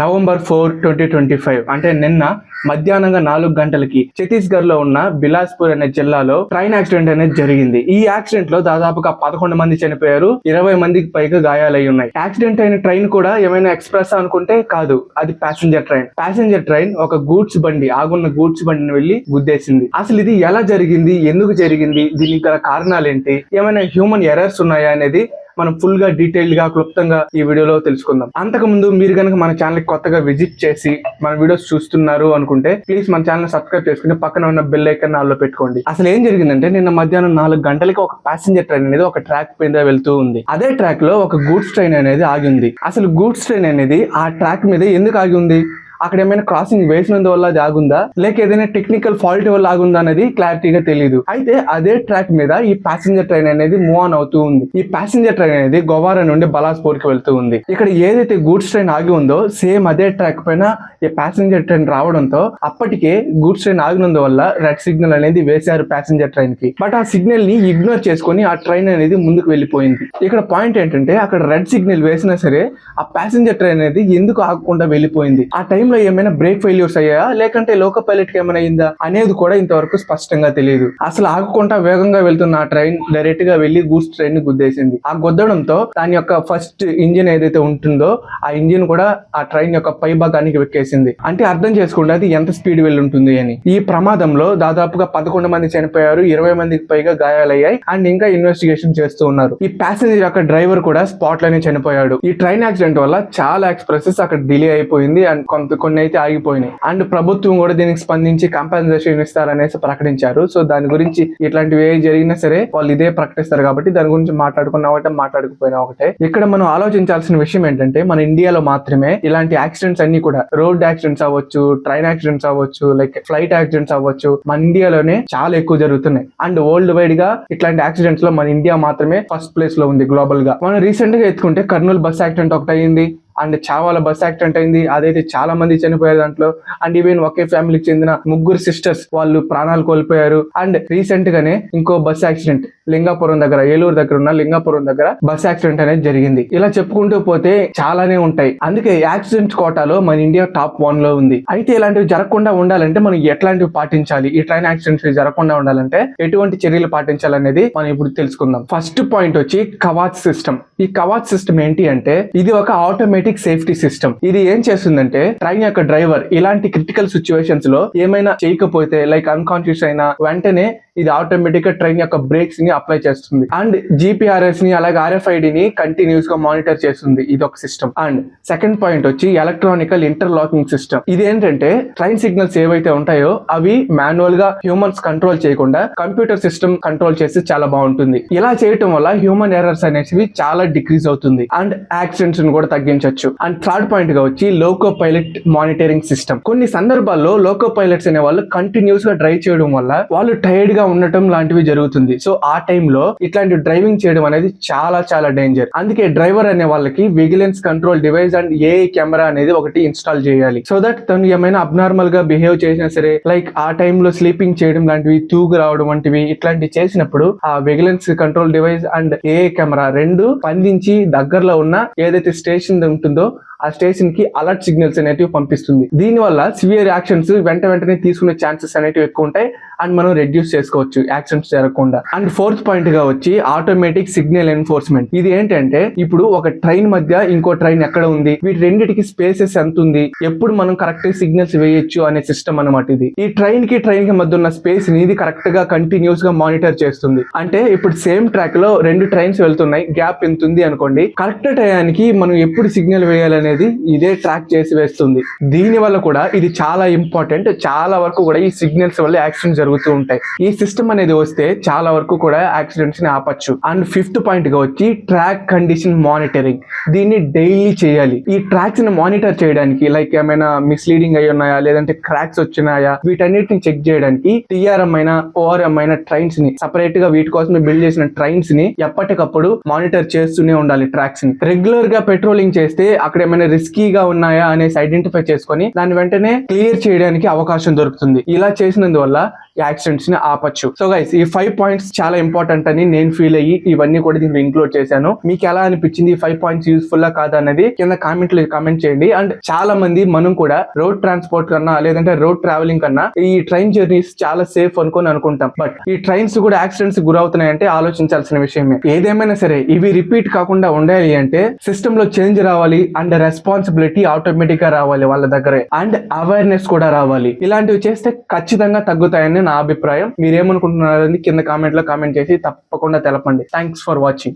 November four twenty twenty five. అంటే నిన్న మధ్యాహ్నంగా నాలుగు గంటలకి ఛత్తీస్గఢ్లో ఉన్న బిలాస్పూర్ అనే జిల్లాలో ట్రైన్ యాక్సిడెంట్ అనేది జరిగింది. ఈ యాక్సిడెంట్లో దాదాపుగా పదకొండు మంది చనిపోయారు ఇరవై మందికి పైగా గాయాలై ఉన్నాయి. యాక్సిడెంట్ అయిన ట్రైన్ కూడా ఏమైనా ఎక్స్ప్రెస్ అనుకుంటే కాదు అది ప్యాసింజర్ ట్రైన్. ప్యాసింజర్ ట్రైన్ ఒక గూడ్స్ బండి ఆగున్న గూడ్స్ బండిని వెళ్ళి గుద్దేసింది. అసలు ఇది ఎలా జరిగింది? ఎందుకు జరిగింది? దీనికి గల కారణాలు ఏంటి ఏమైనా హ్యూమన్ ఎర్రర్స్ ఉన్నాయా అనేది మనం ఫుల్గా డీటెయిల్డ్గా క్లుప్తంగా ఈ వీడియోలో తెలుసుకుందాం. అంతకు ముందు మీరు కనుక మన ఛానల్ కొత్తగా విజిట్ చేసి మన వీడియోస్ చూస్తున్నారు అనుకుంటే ప్లీజ్ మన ఛానల్ సబ్స్క్రైబ్ చేసుకుని పక్కన ఉన్న బెల్ ఐకన్ ఆల్లో పెట్టుకోండి. అసలు ఏం జరిగిందంటే నిన్న మధ్యాహ్నం నాలుగు గంటలకి ఒక ప్యాసింజర్ ట్రైన్ అనేది ఒక ట్రాక్ మీద వెళ్తూ ఉంది. అదే ట్రాక్లో ఒక గూడ్స్ ట్రైన్ అనేది ఆగి ఉంది. అసలు గూడ్స్ ట్రైన్ అనేది ఆ ట్రాక్ మీద ఎందుకు ఆగి ఉంది? అక్కడ ఏమైనా క్రాసింగ్ వేసినందువల్ల అది ఆగుందా? లేక ఏదైనా టెక్నికల్ ఫాల్ట్ వల్ల ఆగుందా అనేది క్లారిటీగా తెలియదు అయితే అదే ట్రాక్ మీద ఈ ప్యాసింజర్ ట్రైన్ అనేది మూవ్ ఆన్ అవుతూ ఉంది. ఈ ప్యాసింజర్ ట్రైన్ అనేది గోవారా నుండి బలాస్పూర్కి వెళ్తూ ఉంది. ఇక్కడ ఏదైతే గూడ్స్ ట్రైన్ ఆగి ఉందో సేమ్ అదే ట్రాక్ పైన ఈ ప్యాసింజర్ ట్రైన్ రావడంతో అప్పటికే గూడ్స్ ట్రైన్ ఆగినందువల్ల రెడ్ సిగ్నల్ అనేది వేశారు ప్యాసింజర్ ట్రైన్కి. బట్ ఆ సిగ్నల్ని ఇగ్నోర్ చేసుకొని ఆ ట్రైన్ అనేది ముందుకు వెళ్ళిపోయింది. ఇక్కడ పాయింట్ ఏంటంటే అక్కడ రెడ్ సిగ్నల్ వేసినా సరే ఆ ప్యాసింజర్ ట్రైన్ అనేది ఎందుకు ఆగకుండా వెళ్ళిపోయింది? ఆ టైంలో ఏమైనా బ్రేక్ ఫెయిల్యూర్స్ అయ్యాయా? లేకంటే లోక పైలట్కి ఏమైనా అయిందా అనేది కూడా ఇంతవరకు స్పష్టంగా తెలియదు అసలు ఆగకుండా వేగంగా వెళ్తున్న ఆ ట్రైన్ డైరెక్ట్గా వెళ్ళి గూడ్స్ ట్రైన్ని గుద్దేసింది. ఆ గుద్దడంతో దాని యొక్క ఫస్ట్ ఇంజిన్ ఏదైతే ఉంటుందో ఆ ఇంజిన్ కూడా ఆ ట్రైన్ యొక్క పై భాగానికి వెక్కేసింది. అంటే అర్థం చేసుకుంటే అది ఎంత స్పీడ్ వెళ్ళి ఉంటుంది అని. ఈ ప్రమాదంలో దాదాపుగా పదకొండు మంది చనిపోయారు ఇరవై మందికి పైగా గాయాలయ్యాయి అండ్ ఇంకా ఇన్వెస్టిగేషన్ చేస్తూ ఉన్నారు. ఈ ప్యాసింజర్ యొక్క డ్రైవర్ కూడా స్పాట్లోనే చనిపోయాడు. ఈ ట్రైన్ యాక్సిడెంట్ వల్ల చాలా ఎక్స్ప్రెసెస్ అక్కడ డిలే అయిపోయింది అండ్ కొంత కొన్ని అయితే ఆగిపోయినాయి. అండ్ ప్రభుత్వం కూడా దీనికి స్పందించి కంపెన్సేషన్ ఇస్తారనేసి ప్రకటించారు. సో దాని గురించి ఇట్లాంటివి ఏ జరిగినా సరే వాళ్ళు ఇదే ప్రకటిస్తారు కాబట్టి దాని గురించి మాట్లాడుకున్న ఒకటే మాట్లాడకపోయినా ఒకటే. ఇక్కడ మనం ఆలోచించాల్సిన విషయం ఏంటంటే మన ఇండియాలో మాత్రమే ఇలాంటి యాక్సిడెంట్స్ అన్ని కూడా రోడ్ యాక్సిడెంట్స్ అవ్వచ్చు ట్రైన్ యాక్సిడెంట్స్ అవ్వచ్చు లైక్ ఫ్లైట్ యాక్సిడెంట్స్ అవ్వచ్చు మన ఇండియాలోనే చాలా ఎక్కువ జరుగుతున్నాయి. అండ్ వరల్డ్ వైడ్గా ఇట్లాంటి యాక్సిడెంట్స్లో మన ఇండియా మాత్రమే ఫస్ట్ ప్లేస్లో ఉంది గ్లోబల్గా మనం రీసెంట్గా ఎత్తుకుంటే కర్నూలు బస్ యాక్సిడెంట్ ఒకటి అయింది అండ్ చావాల బస్ యాక్సిడెంట్ అయింది. అదైతే చాలా మంది చనిపోయారు దాంట్లో. అండ్ ఈవెన్ ఒకే ఫ్యామిలీకి చెందిన ముగ్గురు సిస్టర్స్ వాళ్ళు ప్రాణాలు కోల్పోయారు. అండ్ రీసెంట్ గానే ఇంకో బస్ యాక్సిడెంట్ లింగాపురం దగ్గర ఏలూరు దగ్గర ఉన్న లింగాపురం దగ్గర బస్ యాక్సిడెంట్ అనేది జరిగింది. ఇలా చెప్పుకుంటూ పోతే చాలానే ఉంటాయి. అందుకే యాక్సిడెంట్ కోటాలో మన ఇండియా టాప్ వన్లో ఉంది. అయితే ఇలాంటివి జరగకుండా ఉండాలంటే మనం ఎట్లాంటివి పాటించాలి? ఈ ట్రైన్ యాక్సిడెంట్స్ జరగకుండా ఉండాలంటే ఎటువంటి చర్యలు పాటించాలనేది మనం ఇప్పుడు తెలుసుకుందాం. ఫస్ట్ పాయింట్ వచ్చి కవాచ్ సిస్టమ్. ఈ కవాచ్ సిస్టమ్ ఏంటి అంటే ఇది ఒక ఆటోమేటిక్ సేఫ్టీ సిస్టమ్ ఇది ఏం చేస్తుందంటే ట్రైన్ యొక్క డ్రైవర్ ఇలాంటి క్రిటికల్ సిచ్యువేషన్స్లో ఏమైనా చేయకపోతే లైక్ అన్కాన్షియస్ అయినా వెంటనే ఇది ఆటోమేటిక్గా ట్రైన్ యొక్క బ్రేక్స్ని అప్లై చేస్తుంది. అండ్ జిపిఆర్ఎస్ని అలాగే ఆర్ఎఫ్ఐడి ని కంటిన్యూస్గా మానిటర్ చేస్తుంది ఇది ఒక సిస్టమ్ అండ్ సెకండ్ పాయింట్ వచ్చి ఎలక్ట్రానికల్ ఇంటర్లాకింగ్ సిస్టమ్ ఇది ఏంటంటే ట్రైన్ సిగ్నల్స్ ఏవైతే ఉంటాయో అవి మాన్యువల్గా హ్యూమన్స్ కంట్రోల్ చేయకుండా కంప్యూటర్ సిస్టమ్ కంట్రోల్ చేస్తే చాలా బాగుంటుంది. ఇలా చేయటం వల్ల హ్యూమన్ ఎర్రర్స్ అనేవి చాలా డిక్రీజ్ అవుతుంది. అండ్ యాక్సిడెంట్స్ని కూడా తగ్గించవచ్చు అండ్ థర్డ్ పాయింట్గా వచ్చి లోకో పైలట్ మానిటరింగ్ సిస్టమ్. కొన్ని సందర్భాల్లో లోకో పైలట్స్ అనే వాళ్ళు కంటిన్యూస్గా డ్రైవ్ చేయడం వల్ల వాళ్ళు టైర్డ్గా ఉండటం లాంటివి జరుగుతుంది. సో ఆ టైంలో ఇట్లాంటి డ్రైవింగ్ చేయడం అనేది చాలా చాలా డేంజర్. అందుకే డ్రైవర్ అనే వాళ్ళకి vigilance control device and a camera అనేది ఒకటి ఇన్స్టాల్ చేయాలి. సో దట్ తను ఏమైనా అబ్నార్మల్గా బిహేవ్ చేసినా సరే లైక్ ఆ టైంలో స్లీపింగ్ చేయడం లాంటివి తూగు రావడం వంటివి ఇట్లాంటివి చేసినప్పుడు ఆ vigilance control device and a camera రెండు స్పందించి దగ్గరలో ఉన్న ఏదైతే స్టేషన్ ఉంటుందో ఆ స్టేషన్కి అలర్ట్ సిగ్నల్స్ అనేటివి పంపిస్తుంది. దీని వల్ల సివియర్ యాక్షన్స్ వెంట వెంటనే తీసుకునే ఛాన్సెస్ అనేటివి ఎక్కువ ఉంటాయి. అండ్ మనం రెడ్యూస్ చేసుకోవచ్చు యాక్సిడెంట్స్ జరగకుండా. అండ్ ఫోర్త్ పాయింట్గా వచ్చి ఆటోమేటిక్ సిగ్నల్ ఎన్ఫోర్స్మెంట్ ఇది ఏంటంటే ఇప్పుడు ఒక ట్రైన్ మధ్య ఇంకో ట్రైన్ ఎక్కడ ఉంది? వీటి రెండింటికి స్పేసెస్ ఎంత ఉంది? ఎప్పుడు మనం కరెక్ట్ సిగ్నల్స్ వేయొచ్చు అనే సిస్టమ్ అనమాట ఇది. ఈ ట్రైన్కి ట్రైన్కి మధ్య ఉన్న స్పేస్ని ఇది కరెక్ట్గా కంటిన్యూస్గా మానిటర్ చేస్తుంది. అంటే ఇప్పుడు సేమ్ ట్రాక్లో రెండు ట్రైన్స్ వెళ్తున్నాయి. గ్యాప్ ఎంత ఉంది అనుకోండి. కరెక్ట్ టయానికి మనం ఎప్పుడు సిగ్నల్ అనేది ఇదే ట్రాక్ చేసి వేస్తుంది. దీని వల్ల కూడా ఇది చాలా ఇంపార్టెంట్ చాలా వరకు కూడా ఈ సిగ్నల్స్ వల్ల యాక్సిడెంట్ జరుగుతూ ఉంటాయి. ఈ సిస్టమ్ అనేది వస్తే చాలా వరకు కూడా యాక్సిడెంట్స్ని ఆపచ్చు. అండ్ ఫిఫ్త్ పాయింట్గా వచ్చి ట్రాక్ కండిషన్ మానిటరింగ్ దీన్ని డైలీ చేయాలి. ఈ ట్రాక్స్ని మానిటర్ చేయడానికి లైక్ ఏమైనా మిస్లీడింగ్ అయి ఉన్నాయా లేదంటే క్రాక్స్ వచ్చినాయా వీటన్నిటిని చెక్ చేయడానికి టీఆర్ఎం అయినా ఓఆర్ఎం అయినా ట్రైన్స్ని సపరేట్గా వీటి కోసం బిల్డ్ చేసిన ట్రైన్స్ని ఎప్పటికప్పుడు మానిటర్ చేస్తూనే ఉండాలి ట్రాక్స్ని. రెగ్యులర్గా పెట్రోలింగ్ చేస్తే అక్కడ ఏమైనా రిస్కీగా ఉన్నాయా అనేసి ఐడెంటిఫై చేసుకొని దాన్ని వెంటనే క్లియర్ చేయడానికి అవకాశం దొరుకుతుంది. ఇలా చేసినందువల్ల యాక్సిడెంట్స్ని ఆపచ్చు. సో గైస్ ఈ ఫైవ్ పాయింట్స్ చాలా ఇంపార్టెంట్ అని నేను ఫీల్ అయ్యి ఇవన్నీ కూడా దీంట్లో ఇంక్లూడ్ చేశాను. మీకు ఎలా అనిపించింది ఈ ఫైవ్ పాయింట్స్ యూస్ఫుల్ కాదా అనేది కింద కామెంట్ కామెంట్ చేయండి. అండ్ చాలా మంది మనం కూడా రోడ్ ట్రాన్స్పోర్ట్ కన్నా లేదంటే రోడ్ ట్రావెలింగ్ కన్నా ఈ ట్రైన్ జర్నీస్ చాలా సేఫ్ అనుకొని అనుకుంటాం. బట్ ఈ ట్రైన్స్ కూడా యాక్సిడెంట్స్ గురవుతున్నాయంటే ఆలోచించాల్సిన విషయమే. ఏదేమైనా సరే ఇవి రిపీట్ కాకుండా ఉండాలి అంటే సిస్టమ్లో చేంజ్ రావాలి అండ్ రెస్పాన్సిబిలిటీ ఆటోమేటిక్గా రావాలి వాళ్ళ దగ్గరే. అండ్ అవేర్నెస్ కూడా రావాలి. ఇలాంటివి చేస్తే ఖచ్చితంగా తగ్గుతాయని నా అభిప్రాయం. మీరేమనుకుంటున్నారని కింద కామెంట్లో కామెంట్ చేసి తప్పకుండా తెలపండి. Thanks for watching